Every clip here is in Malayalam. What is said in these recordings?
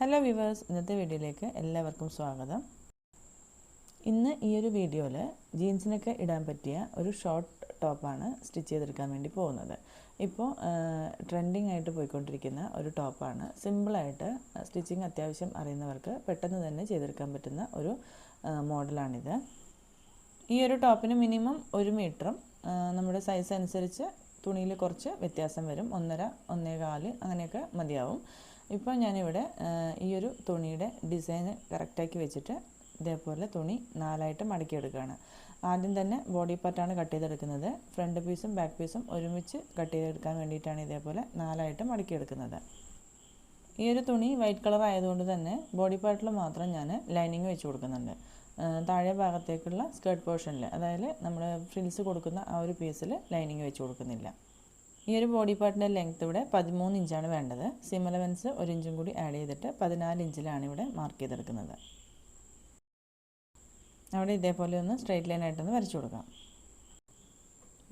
ഹലോ വ്യൂവേഴ്സ് ഇന്നത്തെ വീഡിയോയിലേക്ക് എല്ലാവർക്കും സ്വാഗതം. ഇന്ന് ഈ ഒരു വീഡിയോയിൽ ജീൻസിനൊക്കെ ഇടാൻ പറ്റിയ ഒരു ഷോർട്ട് ടോപ്പാണ് സ്റ്റിച്ച് ചെയ്തെടുക്കാൻ വേണ്ടി പോകുന്നത്. ഇപ്പോൾ ട്രെൻഡിങ് ആയിട്ട് പോയിക്കൊണ്ടിരിക്കുന്ന ഒരു ടോപ്പാണ് സിമ്പിളായിട്ട് സ്റ്റിച്ചിങ് അത്യാവശ്യം അറിയുന്നവർക്ക് പെട്ടെന്ന് തന്നെ ചെയ്തെടുക്കാൻ പറ്റുന്ന ഒരു മോഡലാണിത്. ഈ ഒരു ടോപ്പിന് മിനിമം ഒരു മീറ്ററും നമ്മുടെ സൈസ് അനുസരിച്ച് തുണിയിൽ കുറച്ച് വ്യത്യാസം വരും. ഒന്നര ഒന്നേ കാൽ അങ്ങനെയൊക്കെ മതിയാവും. ഇപ്പോൾ ഞാനിവിടെ ഈ ഒരു തുണിയുടെ ഡിസൈൻ കറക്റ്റാക്കി വെച്ചിട്ട് ഇതേപോലെ തുണി നാലായിട്ട് മടക്കിയെടുക്കുകയാണ്. ആദ്യം തന്നെ ബോഡി പാർട്ടാണ് കട്ട് ചെയ്തെടുക്കുന്നത്. ഫ്രണ്ട് പീസും ബാക്ക് പീസും ഒരുമിച്ച് കട്ട് ചെയ്തെടുക്കാൻ വേണ്ടിയിട്ടാണ് ഇതേപോലെ നാലായിട്ട് മടക്കിയെടുക്കുന്നത്. ഈ ഒരു തുണി വൈറ്റ് കളർ ആയതുകൊണ്ട് തന്നെ ബോഡി പാർട്ടിൽ മാത്രം ഞാൻ ലൈനിങ് വെച്ച് കൊടുക്കുന്നുണ്ട്. താഴെ ഭാഗത്തേക്കുള്ള സ്കേർട്ട് പോർഷനിൽ അതായത് നമ്മൾ ഫ്രിൽസ് കൊടുക്കുന്ന ആ ഒരു പീസിൽ ലൈനിങ് വെച്ച് കൊടുക്കുന്നില്ല. ഈ ഒരു ബോഡി പാർട്ടിന്റെ ലെങ്ത് ഇവിടെ പതിമൂന്ന് ഇഞ്ചാണ് വേണ്ടത്. സിം അലവൻസ് ഒരു ഇഞ്ചും കൂടി ആഡ് ചെയ്തിട്ട് പതിനാല് ഇഞ്ചിലാണ് ഇവിടെ മാർക്ക് ചെയ്തെടുക്കുന്നത്. അവിടെ ഇതേപോലെ ഒന്ന് സ്ട്രെയിറ്റ് ലൈൻ ആയിട്ടൊന്ന് വരച്ചു കൊടുക്കാം.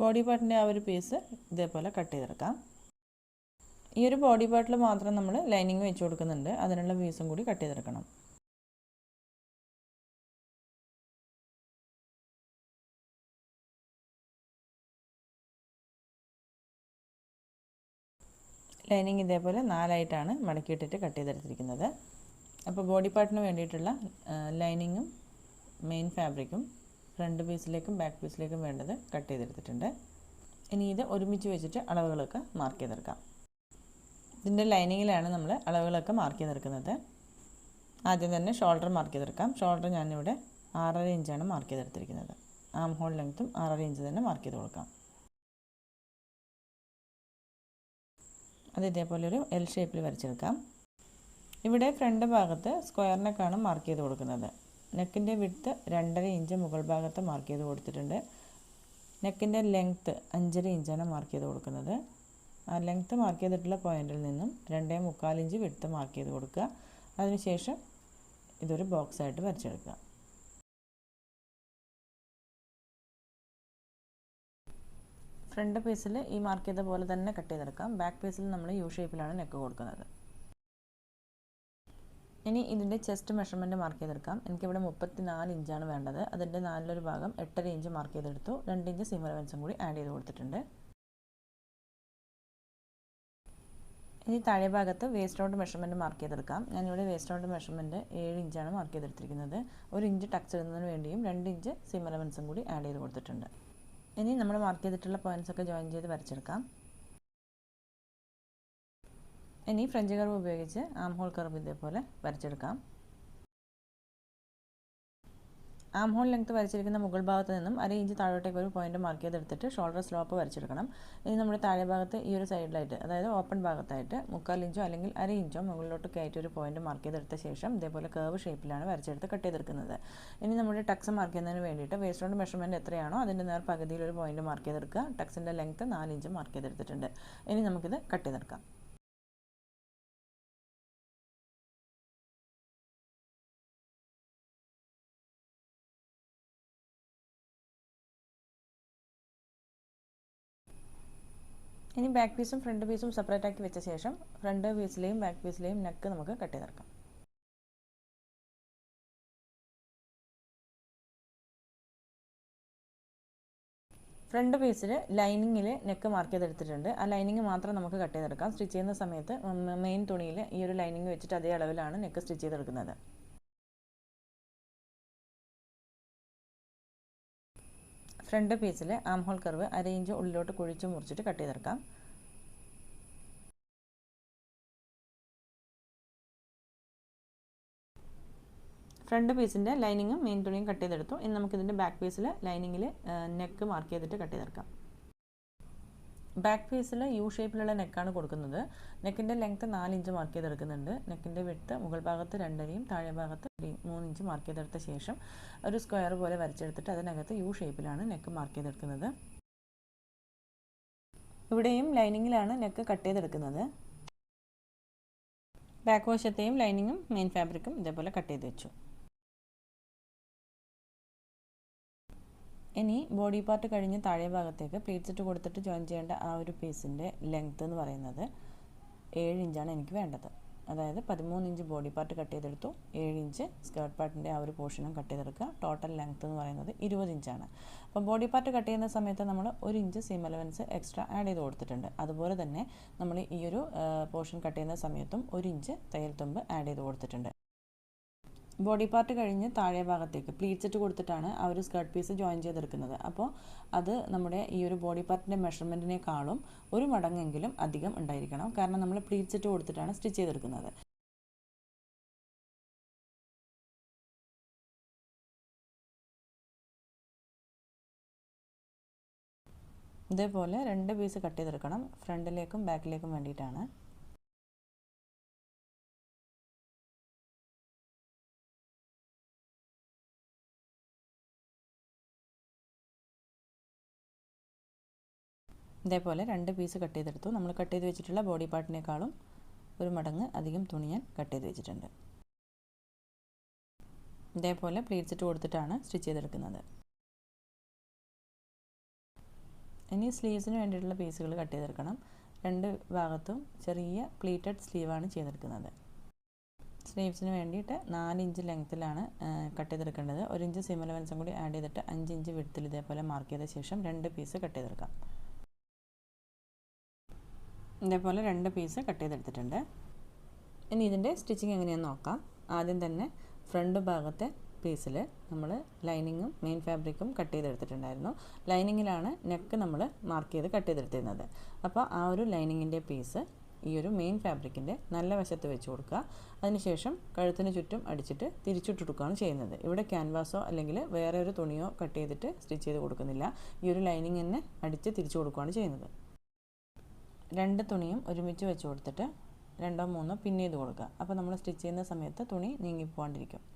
ബോഡി പാർട്ടിന്റെ ആ ഒരു പീസ് ഇതേപോലെ കട്ട് ചെയ്തെടുക്കാം. ഈ ഒരു ബോഡി പാർട്ടിൽ മാത്രം നമ്മൾ ലൈനിങ് വെച്ച് കൊടുക്കുന്നുണ്ട്. അതിനുള്ള പീസും കൂടി കട്ട് ചെയ്തെടുക്കണം. ലൈനിങ് ഇതേപോലെ നാലായിട്ടാണ് മടക്കിയിട്ടിട്ട് കട്ട് ചെയ്തെടുത്തിരിക്കുന്നത്. അപ്പോൾ ബോഡി പാർട്ടിന് വേണ്ടിയിട്ടുള്ള ലൈനിങ്ങും മെയിൻ ഫാബ്രിക്കും ഫ്രണ്ട് പീസിലേക്കും ബാക്ക് പീസിലേക്കും വേണ്ടത് കട്ട് ചെയ്തെടുത്തിട്ടുണ്ട്. ഇനി ഇത് ഒരുമിച്ച് വെച്ചിട്ട് അളവുകളൊക്കെ മാർക്ക് ചെയ്തെടുക്കാം. ഇതിന്റെ ലൈനിങ്ങിലാണ് നമ്മൾ അളവുകളൊക്കെ മാർക്ക് ചെയ്തെടുക്കുന്നത്. ആദ്യം തന്നെ ഷോൾഡർ മാർക്ക് ചെയ്തെടുക്കാം. ഷോൾഡർ ഞാനിവിടെ ആറര ഇഞ്ചാണ് മാർക്ക് ചെയ്തെടുത്തിരിക്കുന്നത്. ആം ഹോൾ ലെങ്ത്തും ആറര ഇഞ്ച് തന്നെ മാർക്ക് ചെയ്ത് കൊടുക്കാം. അത് ഇതേപോലെ ഒരു എൽ ഷേപ്പിൽ വരച്ചെടുക്കാം. ഇവിടെ ഫ്രണ്ട് ഭാഗത്ത് സ്ക്വയർ മാർക്ക് ചെയ്ത് കൊടുക്കുന്നത്. നെക്കിന്റെ വിട്ത്ത് രണ്ടര ഇഞ്ച് മുകൾ ഭാഗത്ത് മാർക്ക് ചെയ്ത് കൊടുത്തിട്ടുണ്ട്. നെക്കിന്റെ ലെങ്ത്ത് അഞ്ചര ഇഞ്ചാണ് മാർക്ക് ചെയ്ത് കൊടുക്കുന്നത്. ആ ലെങ്ത്ത് മാർക്ക് ചെയ്തിട്ടുള്ള പോയിന്റിൽ നിന്നും രണ്ടേ മുക്കാൽ ഇഞ്ച് വിട്ത്ത് മാർക്ക് ചെയ്ത് കൊടുക്കുക. അതിനുശേഷം ഇതൊരു ബോക്സായിട്ട് വരച്ചെടുക്കുക. ഫ്രണ്ട് പീസിൽ ഈ മാർക്ക് ചെയ്ത പോലെ തന്നെ കട്ട് ചെയ്തെടുക്കാം. ബാക്ക് പീസിൽ നമ്മൾ യു ഷേപ്പിലാണ് നെക്ക് കൊടുക്കുന്നത്. ഇനി ഇതിന്റെ ചെസ്റ്റ് മെഷർമെന്റ് മാർക്ക് ചെയ്തെടുക്കാം. എനിക്കിവിടെ മുപ്പത്തി നാല് ഇഞ്ചാണ് വേണ്ടത്. അതിന്റെ നാലിലൊരു ഭാഗം എട്ടര ഇഞ്ച് മാർക്ക് ചെയ്തെടുത്തു. രണ്ട് ഇഞ്ച് സിമറവൻസും കൂടി ആഡ് ചെയ്ത് കൊടുത്തിട്ടുണ്ട്. ഇനി താഴെ ഭാഗത്ത് വേസ്റ്റ് റൗണ്ട് മെഷർമെന്റ് മാർക്ക് ചെയ്തെടുക്കാം. ഞാനിവിടെ വേസ്റ്റ് റൗണ്ട് മെഷർമെന്റ് ഏഴ് ഇഞ്ചാണ് മാർക്ക് ചെയ്തെടുത്തിരിക്കുന്നത്. ഒരു ഇഞ്ച് ടക്സ് ഇടുന്നതിന് വേണ്ടിയും രണ്ട് ഇഞ്ച് സിമറവൻസും കൂടി ആഡ് ചെയ്ത് കൊടുത്തിട്ടുണ്ട്. ഇനി നമ്മൾ മാർക്ക് ചെയ്തിട്ടുള്ള പോയിന്റ്സ് ഒക്കെ ജോയിൻ ചെയ്ത് വരച്ചെടുക്കാം. ഇനി ഫ്രഞ്ച് കർവ് ഉപയോഗിച്ച് ആം ഹോൾ കർവ് ഇതേപോലെ വരച്ചെടുക്കാം. ആം ഹോൾ ലെങ്ത് വരച്ചിരിക്കുന്ന മുകൾ ഭാഗത്ത് നിന്നും അര ഇഞ്ച് താഴോട്ടേക്ക് ഒരു പോയിന്റ് മാർക്ക് ചെയ്തെടുത്തിട്ട് ഷോൾഡർ സ്ലോപ്പ് വരച്ചെടുക്കണം. ഇനി നമ്മുടെ താഴെ ഭാഗത്ത് ഈ ഒരു സൈഡിലായിട്ട് അതായത് ഓപ്പൺ ഭാഗത്തായിട്ട് മുക്കാൽ ഇഞ്ചോ അല്ലെങ്കിൽ അര ഇഞ്ചോ മുകളിലോട്ട് കയറ്റി ഒരു പോയിന്റ് മാർക്ക് ചെയ്തെടുത്ത ശേഷം ഇതേപോലെ കേവ് ഷേപ്പിലാണ് വരച്ചെടുത്ത് കട്ട് ചെയ്തെടുക്കുന്നത്. ഇനി നമ്മുടെ ടക്സ് മാർക്ക് ചെയ്യുന്നതിന് വേണ്ടിയിട്ട് വേസ്റ്റ് റൗണ്ട് മെഷർമെന്റ് എത്രയാണോ അതിന്റെ നേർ പകുതിയിൽ ഒരു പോയിന്റ് മാർക്ക് ചെയ്തെടുക്കുക. ടക്സിന്റെ ലെങ്ത്ത് നാല് ഇഞ്ച് മാർക്ക് ചെയ്തെടുത്തിട്ടുണ്ട്. ഇനി നമുക്കിത് കട്ട് ചെയ്തെടുക്കാം. ഇനി ബാക്ക് പീസും ഫ്രണ്ട് പീസും സെപ്പറേറ്റ് ആക്കി വെച്ച ശേഷം ഫ്രണ്ട് പീസിലെയും ബാക്ക് പീസിലെയും നെക്ക് നമുക്ക് കട്ട് ചെയ്തെടുക്കാം ഫ്രണ്ട് പീസിൽ ലൈനിങ്ങിൽ നെക്ക് മാർക്ക് ചെയ്തെടുത്തിട്ടുണ്ട്. ആ ലൈനിങ് മാത്രം നമുക്ക് കട്ട് ചെയ്തെടുക്കാം. സ്റ്റിച്ച് ചെയ്യുന്ന സമയത്ത് മെയിൻ തുണിയിൽ ഈ ഒരു ലൈനിങ് വെച്ചിട്ട് അതേ അളവിലാണ് നെക്ക് സ്റ്റിച്ച് ചെയ്തെടുക്കുന്നത്. ഫ്രണ്ട് പീസിൽ ആം ഹോൾ കർവ് അര ഇഞ്ച് ഉള്ളിലോട്ട് കുഴിച്ച് മുറിച്ചിട്ട് കട്ട് ചെയ്തെടുക്കാം. ഫ്രണ്ട് പീസിന്റെ ലൈനിങ്ങും മെയിൻ തുണിയും കട്ട് ചെയ്തെടുത്തു. ഇനി നമുക്കിതിന്റെ ബാക്ക് പീസിൽ ലൈനിങ്ങിൽ നെക്ക് മാർക്ക് ചെയ്തിട്ട് കട്ട് ചെയ്തെടുക്കാം. ബാക്ക് പീസിൽ യു ഷേപ്പിലുള്ള നെക്കാണ് കൊടുക്കുന്നത്. നെക്കിന്റെ ലെങ്ത്ത് ഇഞ്ച് മാർക്ക് ചെയ്തെടുക്കുന്നുണ്ട്. നെക്കിന്റെ വിട്ട് മുകൾ ഭാഗത്ത് രണ്ടരയും താഴെ ഭാഗത്ത് മൂന്ന് ഇഞ്ച് മാർക്ക് ചെയ്തെടുത്ത ശേഷം ഒരു സ്ക്വയർ പോലെ വരച്ചെടുത്തിട്ട് അതിനകത്ത് യു ഷേപ്പിലാണ് നെക്ക് മാർക്ക് ചെയ്തെടുക്കുന്നത്. ഇവിടെയും ലൈനിങ്ങിലാണ് നെക്ക് കട്ട് ചെയ്തെടുക്കുന്നത്. ബാക്ക് വശത്തെയും ലൈനിങ്ങും മെയിൻ ഫാബ്രിക്കും ഇതേപോലെ കട്ട് ചെയ്ത് വെച്ചു. ഇനി ബോഡി പാർട്ട് കഴിഞ്ഞ് താഴെ ഭാഗത്തേക്ക് പ്ലീറ്റ്സ് ഇട്ട് കൊടുത്തിട്ട് ജോയിൻ ചെയ്യേണ്ട ആ ഒരു പീസിന്റെ ലെങ്ത് എന്ന് പറയുന്നത് ഏഴ് ഇഞ്ചാണ് എനിക്ക് വേണ്ടത്. അതായത് പതിമൂന്ന് ഇഞ്ച് ബോഡി പാർട്ട് കട്ട് ചെയ്തെടുത്തു. ഏഴ് ഇഞ്ച് സ്കേർട്ട് പാർട്ടിന്റെ ആ ഒരു പോർഷനും കട്ട് ചെയ്തെടുക്കുക. ടോട്ടൽ ലെങ്ത് എന്ന് പറയുന്നത് ഇരുപത് ഇഞ്ചാണ് അപ്പം ബോഡി പാർട്ട് കട്ട് ചെയ്യുന്ന സമയത്ത് നമ്മൾ ഒരു inch seam allowance extra add ചെയ്ത് കൊടുത്തിട്ടുണ്ട്. അതുപോലെ തന്നെ നമ്മൾ ഈ ഒരു പോർഷൻ കട്ട് ചെയ്യുന്ന സമയത്തും ഒരു ഇഞ്ച് തയ്യൽ തുമ്പ് ആഡ് ചെയ്ത് കൊടുത്തിട്ടുണ്ട്. ബോഡി പാർട്ട് കഴിഞ്ഞ് താഴെ ഭാഗത്തേക്ക് പ്ലീറ്റ്സ് ഇട്ട് കൊടുത്തിട്ടാണ് ആ ഒരു സ്കേർട്ട് പീസ് ജോയിൻ ചെയ്തെടുക്കുന്നത്. അപ്പോൾ അത് നമ്മുടെ ഈ ഒരു ബോഡി പാർട്ടിന്റെ മെഷർമെന്റിനേക്കാളും ഒരു മടങ്ങെങ്കിലും അധികം ഉണ്ടായിരിക്കണം. കാരണം നമ്മൾ പ്ലീറ്റ്സ് ഇട്ട് കൊടുത്തിട്ടാണ് സ്റ്റിച്ച് ചെയ്തെടുക്കുന്നത്. ഇതേപോലെ രണ്ട് പീസ് കട്ട് ചെയ്തെടുക്കണം. ഫ്രണ്ടിലേക്കും ബാക്കിലേക്കും വേണ്ടിയിട്ടാണ്. ഇതേപോലെ രണ്ട് പീസ് കട്ട് ചെയ്തെടുത്തു. നമ്മൾ കട്ട് ചെയ്ത് വെച്ചിട്ടുള്ള ബോഡി പാർട്ടിനേക്കാളും ഒരു മടങ്ങ് അധികം തുണി ഞാൻ കട്ട് ചെയ്ത് വെച്ചിട്ടുണ്ട്. ഇതേപോലെ പ്ലീറ്റ്സ് ഇട്ട് കൊടുത്തിട്ടാണ് സ്റ്റിച്ച് ചെയ്തെടുക്കുന്നത്. ഇനി സ്ലീവ്സിന് വേണ്ടിയിട്ടുള്ള പീസുകൾ കട്ട് ചെയ്തെടുക്കണം. രണ്ട് ഭാഗത്തും ചെറിയ പ്ലീറ്റഡ് സ്ലീവാണ് ചെയ്തെടുക്കുന്നത്. സ്ലീവ്സിന് വേണ്ടിയിട്ട് നാല് ഇഞ്ച് ലെങ്ത്തിലാണ് കട്ട് ചെയ്തെടുക്കേണ്ടത്. ഒരു ഇഞ്ച് സിമലവൻസും കൂടി ആഡ് ചെയ്തിട്ട് അഞ്ച് ഇഞ്ച് വിടുത്തിൽ ഇതേപോലെ മാർക്ക് ചെയ്ത ശേഷം രണ്ട് പീസ് കട്ട് ചെയ്തെടുക്കാം. ഇതേപോലെ രണ്ട് പീസ് കട്ട് ചെയ്തെടുത്തിട്ടുണ്ട്. ഇനി ഇതിന്റെ സ്റ്റിച്ചിങ് എങ്ങനെയാണെന്ന് നോക്കാം. ആദ്യം തന്നെ ഫ്രണ്ട് ഭാഗത്തെ പീസിൽ നമ്മൾ ലൈനിങ്ങും മെയിൻ ഫാബ്രിക്കും കട്ട് ചെയ്തെടുത്തിട്ടുണ്ടായിരുന്നു. ലൈനിങ്ങിലാണ് നെക്ക് നമ്മൾ മാർക്ക് ചെയ്ത് കട്ട് ചെയ്തെടുത്തിരുന്നത്. അപ്പോൾ ആ ഒരു ലൈനിങ്ങിന്റെ പീസ് ഈ ഒരു മെയിൻ ഫാബ്രിക്കിന്റെ നല്ല വശത്ത് വെച്ച് കൊടുക്കുക. അതിനുശേഷം കഴുത്തിന് ചുറ്റും അടിച്ചിട്ട് തിരിച്ചിട്ട് കൊടുക്കുകയാണ് ചെയ്യുന്നത്. ഇവിടെ ക്യാൻവാസോ അല്ലെങ്കിൽ വേറെ ഒരു തുണിയോ കട്ട് ചെയ്തിട്ട് സ്റ്റിച്ച് ചെയ്ത് കൊടുക്കുന്നില്ല. ഈ ഒരു ലൈനിങ് തന്നെ അടിച്ച് തിരിച്ചു കൊടുക്കുകയാണ് ചെയ്യുന്നത്. രണ്ട് തുണിയും ഒരുമിച്ച് വെച്ച് കൊടുത്തിട്ട് രണ്ടോ മൂന്നോ ചെയ്ത് കൊടുക്കുക. അപ്പോൾ നമ്മൾ സ്റ്റിച്ച് ചെയ്യുന്ന സമയത്ത് തുണി നീങ്ങിപ്പോകാണ്ടിരിക്കും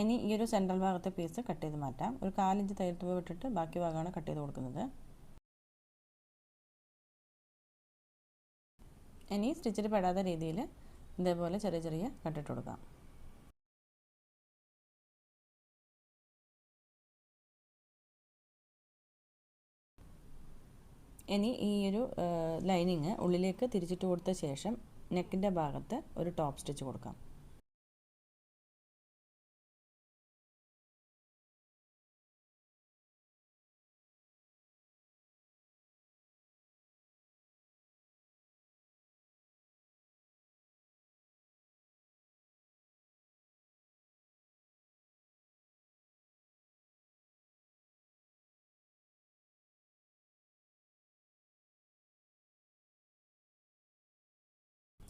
ഇനി ഈ ഒരു സെൻട്രൽ ഭാഗത്തെ പീസ് കട്ട് ചെയ്ത് മാറ്റാം. ഒരു കാലിഞ്ച് തയ്യൽത്തുക വിട്ടിട്ട് ബാക്കി ഭാഗമാണ് കട്ട് ചെയ്ത് കൊടുക്കുന്നത്. ഇനി സ്റ്റിച്ചിൽ പെടാത്ത രീതിയിൽ ഇതേപോലെ ചെറിയ ചെറിയ കട്ടിട്ട് കൊടുക്കാം. ഇനി ഈ ഒരു ലൈനിങ് ഉള്ളിലേക്ക് തിരിച്ചിട്ട് കൊടുത്ത ശേഷം നെക്കിന്റെ ഭാഗത്ത് ഒരു ടോപ്പ് സ്റ്റിച്ച് കൊടുക്കാം.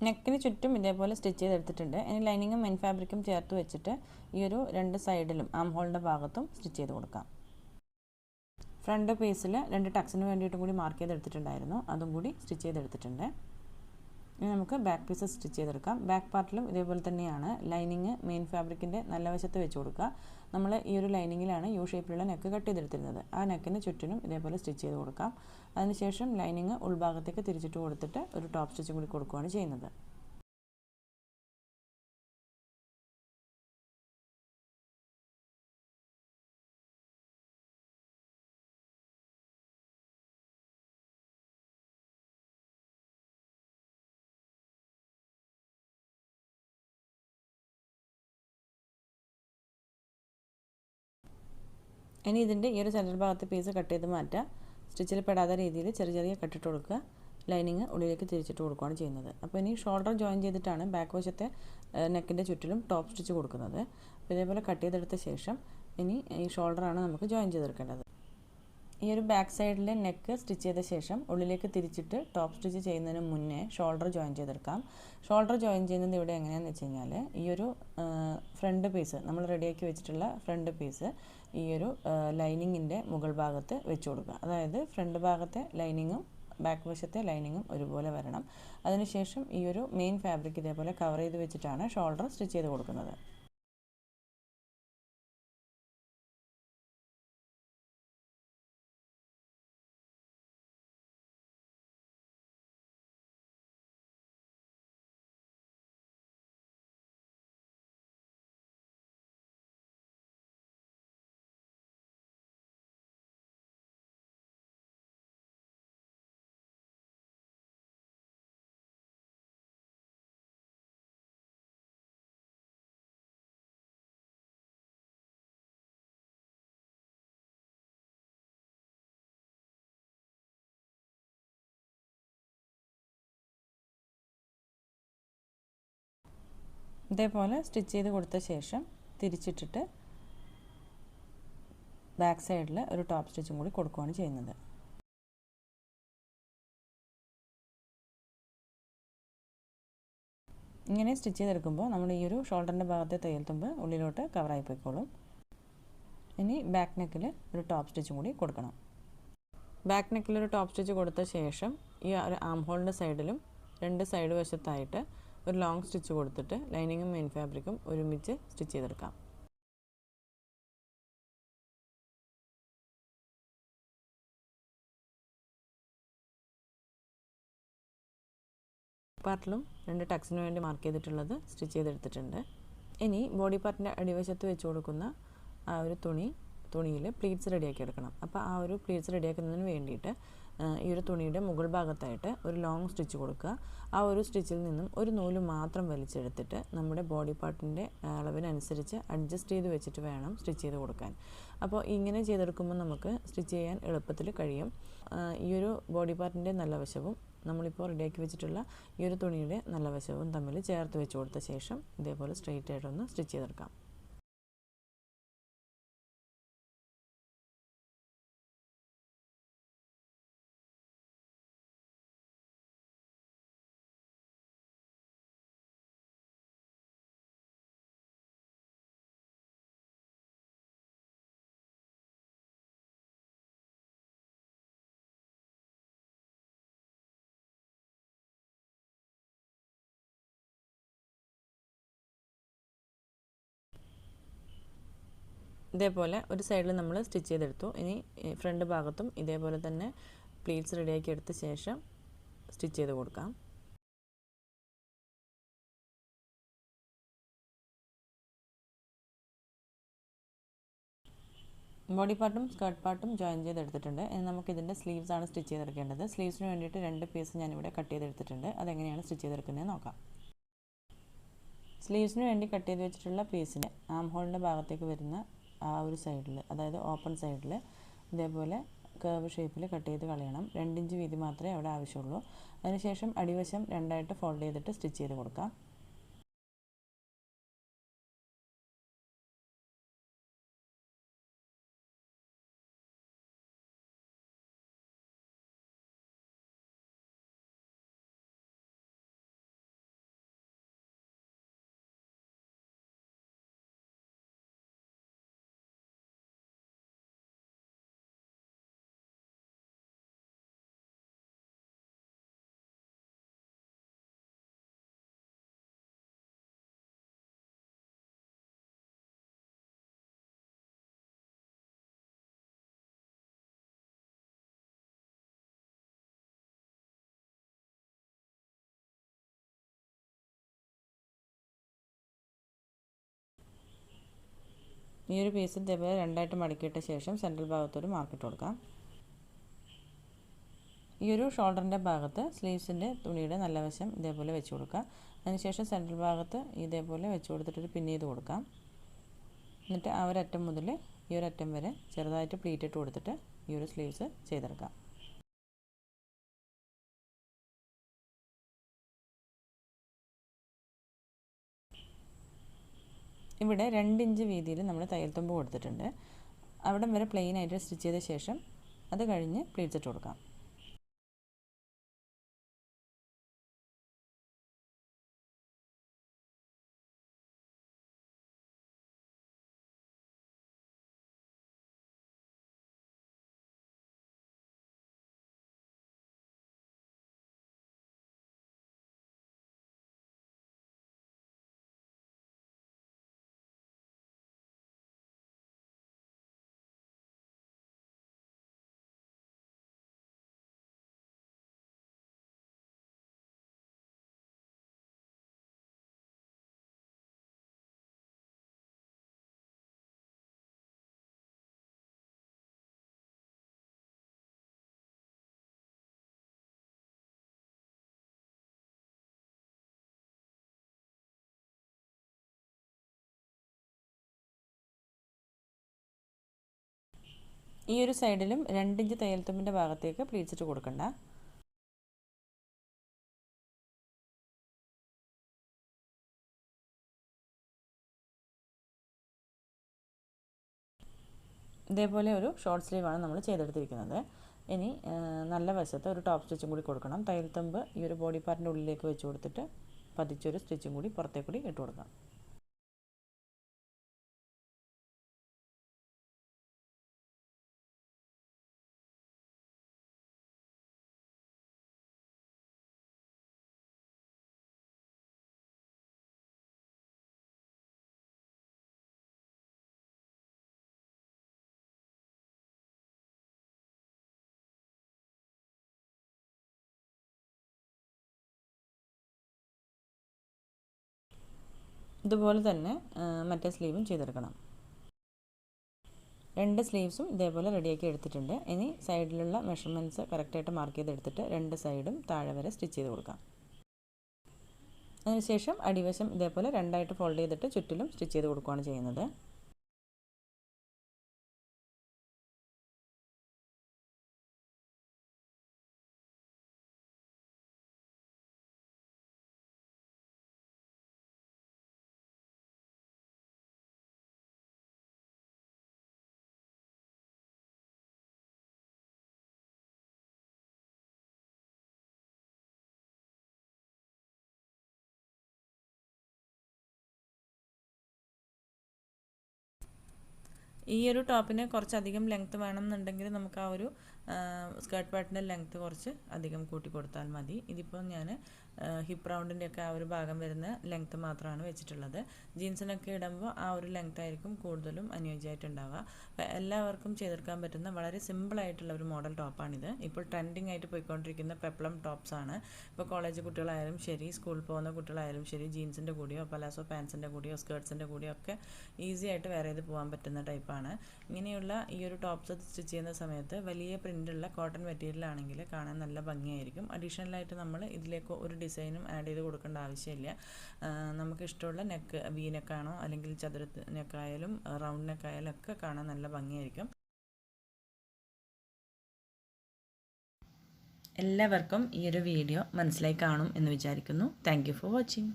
നെക്കിന് ചുറ്റും ഇതേപോലെ സ്റ്റിച്ച് ചെയ്തെടുത്തിട്ടുണ്ട്. ഇനി ലൈനിങ്ങും മെൻ ഫാബ്രിക്കും ചേർത്ത് വെച്ചിട്ട് ഈ ഒരു രണ്ട് സൈഡിലും ആം ഹോളിന്റെ ഭാഗത്തും സ്റ്റിച്ച് ചെയ്ത് കൊടുക്കാം. ഫ്രണ്ട് പീസിൽ രണ്ട് ടക്സിന് വേണ്ടിയിട്ടും കൂടി മാർക്ക് ചെയ്തെടുത്തിട്ടുണ്ടായിരുന്നു. അതും കൂടി സ്റ്റിച്ച് ചെയ്തെടുത്തിട്ടുണ്ട്. ഇനി നമുക്ക് ബാക്ക് പീസ് സ്റ്റിച്ച് ചെയ്തെടുക്കാം. ബാക്ക് പാർട്ടിലും ഇതേപോലെ തന്നെയാണ് ലൈനിങ് മെയിൻ ഫാബ്രിക്കിന്റെ നല്ല വശത്ത് വെച്ച് കൊടുക്കുക. നമ്മൾ ഈ ഒരു ലൈനിങ്ങിലാണ് യു ഷേപ്പിലുള്ള നെക്ക് കട്ട് ചെയ്തെടുത്തിരുന്നത്. ആ നെക്കിന് ചുറ്റിനും ഇതേപോലെ സ്റ്റിച്ച് ചെയ്ത് കൊടുക്കാം. അതിനുശേഷം ലൈനിങ് ഉൾഭാഗത്തേക്ക് തിരിച്ചിട്ട് കൊടുത്തിട്ട് ഒരു ടോപ്പ് സ്റ്റിച്ചും കൂടി കൊടുക്കുകയാണ് ചെയ്യുന്നത്. ഇനി ഇതിന്റെ ഈ ഒരു സെൻട്രൽ ഭാഗത്തെ പീസ് കട്ട് ചെയ്ത് മാറ്റുക സ്റ്റിച്ചിൽ പെടാത്ത രീതിയിൽ ചെറിയ ചെറിയ കട്ടിട്ട് കൊടുക്കുക. ലൈനിങ് ഉള്ളിലേക്ക് തിരിച്ചിട്ട് കൊടുക്കുകയാണ് ചെയ്യുന്നത്. അപ്പോൾ ഇനി ഷോൾഡർ ജോയിൻ ചെയ്തിട്ടാണ് ബാക്ക് വശത്തെ നെക്കിന്റെ ചുറ്റിലും ടോപ്പ് സ്റ്റിച്ച് കൊടുക്കുന്നത്. അപ്പോൾ ഇതേപോലെ കട്ട് ചെയ്തെടുത്ത ശേഷം ഇനി ഈ ഷോൾഡറാണ് നമുക്ക് ജോയിൻ ചെയ്തെടുക്കേണ്ടത്. ഈ ഒരു ബാക്ക് സൈഡിലെ നെക്ക് സ്റ്റിച്ച് ചെയ്ത ശേഷം ഉള്ളിലേക്ക് തിരിച്ചിട്ട് ടോപ്പ് സ്റ്റിച്ച് ചെയ്യുന്നതിന് മുന്നേ ഷോൾഡർ ജോയിൻ ചെയ്തെടുക്കാം. ഷോൾഡർ ജോയിൻ ചെയ്യുന്നത് ഇവിടെ എങ്ങനെയാണെന്ന് വെച്ച് കഴിഞ്ഞാൽ ഈ ഒരു ഫ്രണ്ട് പീസ് നമ്മൾ റെഡിയാക്കി വെച്ചിട്ടുള്ള ഫ്രണ്ട് പീസ് ഈ ഒരു ലൈനിങ്ങിന്റെ മുകൾ ഭാഗത്ത് വെച്ച് കൊടുക്കുക. അതായത് ഫ്രണ്ട് ഭാഗത്തെ ലൈനിങ്ങും ബാക്ക് വശത്തെ ലൈനിങ്ങും ഒരുപോലെ വരണം. അതിനുശേഷം ഈ ഒരു മെയിൻ ഫാബ്രിക് ഇതേപോലെ കവർ ചെയ്ത് വെച്ചിട്ടാണ് ഷോൾഡർ സ്റ്റിച്ച് ചെയ്ത് കൊടുക്കുന്നത്. ഇതേപോലെ സ്റ്റിച്ച് ചെയ്ത് കൊടുത്ത ശേഷം തിരിച്ചിട്ടിട്ട് ബാക്ക് സൈഡിൽ ഒരു ടോപ്പ് സ്റ്റിച്ചും കൂടി കൊടുക്കുകയാണ് ചെയ്യുന്നത്. ഇങ്ങനെ സ്റ്റിച്ച് ചെയ്തെടുക്കുമ്പോൾ നമ്മൾ ഈ ഒരു ഷോൾഡറിന്റെ ഭാഗത്തെ തയ്യൽ തുമ്പ് ഉള്ളിലോട്ട് കവറായി പോയിക്കോളും. ഇനി ബാക്ക് നെക്കിൽ ഒരു ടോപ്പ് സ്റ്റിച്ചും കൂടി കൊടുക്കണം. ബാക്ക് നെക്കിൽ ഒരു ടോപ്പ് സ്റ്റിച്ച് കൊടുത്ത ശേഷം ഈ ഒരു ആം ഹോളിന്റെ സൈഡിലും രണ്ട് സൈഡ് വശത്തായിട്ട് ഒരു ലോങ് സ്റ്റിച്ച് കൊടുത്തിട്ട് ലൈനിങ്ങും മെയിൻ ഫാബ്രിക്കും ഒരുമിച്ച് സ്റ്റിച്ച് ചെയ്തെടുക്കാം. പാർട്ടിലും രണ്ട് ടക്സിന് വേണ്ടി മാർക്ക് ചെയ്തിട്ടുള്ളത് സ്റ്റിച്ച് ചെയ്തെടുത്തിട്ടുണ്ട്. ഇനി ബോഡി പാർട്ടിന്റെ അടിവശത്ത് വെച്ച് കൊടുക്കുന്ന ആ ഒരു തുണി തുണിയിൽ പ്ലീറ്റ്സ് റെഡിയാക്കി എടുക്കണം. അപ്പോൾ ആ ഒരു പ്ലീറ്റ്സ് റെഡിയാക്കുന്നതിന് വേണ്ടിയിട്ട് ഈ ഒരു തുണിയുടെ മുകൾ ഭാഗത്തായിട്ട് ഒരു ലോങ് സ്റ്റിച്ച് കൊടുക്കുക. ആ ഒരു സ്റ്റിച്ചിൽ നിന്നും ഒരു നൂൽ മാത്രം വലിച്ചെടുത്തിട്ട് നമ്മുടെ ബോഡി പാർട്ടിന്റെ അളവിനനുസരിച്ച് അഡ്ജസ്റ്റ് ചെയ്ത് വെച്ചിട്ട് വേണം സ്റ്റിച്ച് ചെയ്ത് കൊടുക്കാൻ. അപ്പോൾ ഇങ്ങനെ ചെയ്തെടുക്കുമ്പോൾ നമുക്ക് സ്റ്റിച്ച് ചെയ്യാൻ എളുപ്പത്തിൽ കഴിയും. ഈ ഒരു ബോഡി പാർട്ടിന്റെ നല്ല വശവും നമ്മളിപ്പോൾ റെഡിയാക്കി വെച്ചിട്ടുള്ള ഈ ഒരു തുണിയുടെ നല്ല വശവും തമ്മിൽ ചേർത്ത് വെച്ച് കൊടുത്ത ശേഷം ഇതേപോലെ സ്ട്രെയിറ്റ് ആയിട്ടൊന്ന് സ്റ്റിച്ച് ചെയ്തെടുക്കാം. ഇതേപോലെ ഒരു സൈഡിൽ നമ്മൾ സ്റ്റിച്ച് ചെയ്തെടുത്തു. ഇനി ഫ്രണ്ട് ഭാഗത്തും ഇതേപോലെ തന്നെ പ്ലീറ്റ്സ് റെഡിയാക്കി എടുത്ത ശേഷം സ്റ്റിച്ച് ചെയ്ത് കൊടുക്കാം. ബോഡി പാർട്ടും സ്കേർട്ട് പാർട്ടും ജോയിൻ ചെയ്തെടുത്തിട്ടുണ്ട്. ഇനി നമുക്ക് ഇതിന്റെ സ്ലീവ്സ് ആണ് സ്റ്റിച്ച് ചെയ്തെടുക്കേണ്ടത്. സ്ലീവ്സിന് വേണ്ടിയിട്ട് രണ്ട് പീസ് ഞാനിവിടെ കട്ട് ചെയ്തെടുത്തിട്ടുണ്ട്. അതെങ്ങനെയാണ് സ്റ്റിച്ച് ചെയ്തെടുക്കുന്നത് നോക്കാം. സ്ലീവ്സിന് വേണ്ടി കട്ട് ചെയ്ത് വെച്ചിട്ടുള്ള പീസിന് ആം ഹോളിന്റെ ഭാഗത്തേക്ക് വരുന്ന ആ ഒരു സൈഡിൽ അതായത് ഓപ്പൺ സൈഡിൽ ഇതേപോലെ കർവ് ഷേപ്പിൽ കട്ട് ചെയ്ത് കളയണം. രണ്ടിഞ്ച് വീതി മാത്രമേ അവിടെ ആവശ്യമുള്ളൂ. അതിനുശേഷം അടിവശം രണ്ടായിട്ട് ഫോൾഡ് ചെയ്തിട്ട് സ്റ്റിച്ച് ചെയ്ത് കൊടുക്കാം. ഈ ഒരു പീസ് ഇതേപോലെ രണ്ടായിട്ട് മടക്കിയിട്ട ശേഷം സെൻട്രൽ ഭാഗത്തൊരു മാർക്കിട്ട് കൊടുക്കാം. ഈ ഒരു ഷോൾഡറിന്റെ ഭാഗത്ത് സ്ലീവ്സിന്റെ തുണിയുടെ നല്ല വശം ഇതേപോലെ വെച്ച് കൊടുക്കുക. അതിനുശേഷം സെൻട്രൽ ഭാഗത്ത് ഇതേപോലെ വെച്ച് കൊടുത്തിട്ടൊരു പിൻ ചെയ്ത് കൊടുക്കാം. എന്നിട്ട് ആ ഒരറ്റം മുതൽ ഈ അറ്റം വരെ ചെറുതായിട്ട് പ്ലീറ്റ് ഇട്ട് കൊടുത്തിട്ട് ഈ ഒരു സ്ലീവ്സ് ചെയ്തെടുക്കാം. ഇവിടെ രണ്ട് ഇഞ്ച് വീതിയിൽ നമ്മൾ തയ്യൽ തുമ്പ് കൊടുത്തിട്ടുണ്ട്. അവിടം വരെ പ്ലെയിൻ ആയിട്ട് സ്റ്റിച്ച് ചെയ്ത ശേഷം അത് കഴിഞ്ഞ് പ്ലീറ്റ്സ് ഇട്ട് കൊടുക്കാം. ഈ ഒരു സൈഡിലും രണ്ടിഞ്ച് തയ്യൽത്തുമ്പിന്റെ ഭാഗത്തേക്ക് പ്ലീറ്റ്സിട്ട് കൊടുക്കണ്ട. ഇതേപോലെ ഒരു ഷോർട്ട് സ്ലീവാണ് നമ്മൾ ചെയ്തെടുത്തിരിക്കുന്നത്. ഇനി നല്ല വശത്ത് ഒരു ടോപ്പ് സ്റ്റിച്ചും കൂടി കൊടുക്കണം. തയ്യൽത്തുമ്പ് ഈ ഒരു ബോഡി പാർട്ടിന്റെ ഉള്ളിലേക്ക് വെച്ച് കൊടുത്തിട്ട് പതിച്ചൊരു സ്റ്റിച്ചും കൂടി പുറത്തേക്കൂടി ഇട്ട് കൊടുക്കാം. ഇതുപോലെ തന്നെ മറ്റേ സ്ലീവും ചെയ്തെടുക്കണം. രണ്ട് സ്ലീവ്സും ഇതേപോലെ റെഡിയാക്കി എടുത്തിട്ടുണ്ട്. ഇനി സൈഡിലുള്ള മെഷർമെന്റ്സ് കറക്റ്റായിട്ട് മാർക്ക് ചെയ്തെടുത്തിട്ട് രണ്ട് സൈഡും താഴെ വരെ സ്റ്റിച്ച് ചെയ്ത് കൊടുക്കാം. അതിനുശേഷം അടിവശം ഇതേപോലെ രണ്ടായിട്ട് ഫോൾഡ് ചെയ്തിട്ട് ചുറ്റിലും സ്റ്റിച്ച് ചെയ്ത് കൊടുക്കുകയാണ് ചെയ്യുന്നത്. ഈ ഒരു ടോപ്പിന് കുറച്ചധികം ലെങ്ത്ത് വേണമെന്നുണ്ടെങ്കിൽ നമുക്ക് ആ ഒരു സ്കേർട്ട് പാർട്ടിന്റെ ലെങ്ത്ത് കുറച്ച് അധികം കൂട്ടി കൊടുത്താൽ മതി. ഇതിപ്പോൾ ഞാൻ ഹിപ്പ് റൗണ്ടിന്റെ ഒക്കെ ആ ഒരു ഭാഗം വരുന്ന ലെങ്ത്ത് മാത്രമാണ് വെച്ചിട്ടുള്ളത്. ജീൻസിനൊക്കെ ഇടുമ്പോൾ ആ ഒരു ലെങ്ത് ആയിരിക്കും കൂടുതലും അനുയോജ്യമായിട്ടുണ്ടാവുക. എല്ലാവർക്കും ചെയ്തെടുക്കാൻ പറ്റുന്ന വളരെ സിമ്പിളായിട്ടുള്ള ഒരു മോഡൽ ടോപ്പാണിത് ഇപ്പോൾ ട്രെൻഡിങ് ആയിട്ട് പോയിക്കൊണ്ടിരിക്കുന്ന പെപ്ലം ടോപ്സാണ് ഇപ്പോൾ കോളേജ് കുട്ടികളായാലും ശരി സ്കൂളിൽ പോകുന്ന കുട്ടികളായാലും ശരി ജീൻസിന്റെ കൂടിയോ പലാസോ പാൻസിന്റെ കൂടിയോ സ്കേർട്സിന്റെ കൂടിയോ ഒക്കെ ഈസി ആയിട്ട് വേറെ ചെയ്ത് പോകാൻ പറ്റുന്ന ടൈപ്പാണ് ഇങ്ങനെയുള്ള ഈ ഒരു ടോപ്സ് സ്റ്റിച്ച് ചെയ്യുന്ന സമയത്ത് വലിയ പ്രിന്റുള്ള കോട്ടൺ മെറ്റീരിയൽ ആണെങ്കിൽ കാണാൻ നല്ല ഭംഗിയായിരിക്കും. അഡീഷണലായിട്ട് നമ്മൾ ഇതിലേക്ക് ഒരു ഡിസൈനും ആഡ് ചെയ്ത് കൊടുക്കേണ്ട ആവശ്യമില്ല. നമുക്ക് ഇഷ്ടമുള്ള നെക്ക് വി നെക്കാണോ അല്ലെങ്കിൽ ചതുര നെക്കായാലും റൗണ്ട് നെക്കായാലും ഒക്കെ കാണാൻ നല്ല ഭംഗിയായിരിക്കും. എല്ലാവർക്കും ഈ ഒരു വീഡിയോ മനസ്സിലായി കാണും എന്ന് വിചാരിക്കുന്നു. Thank for watching.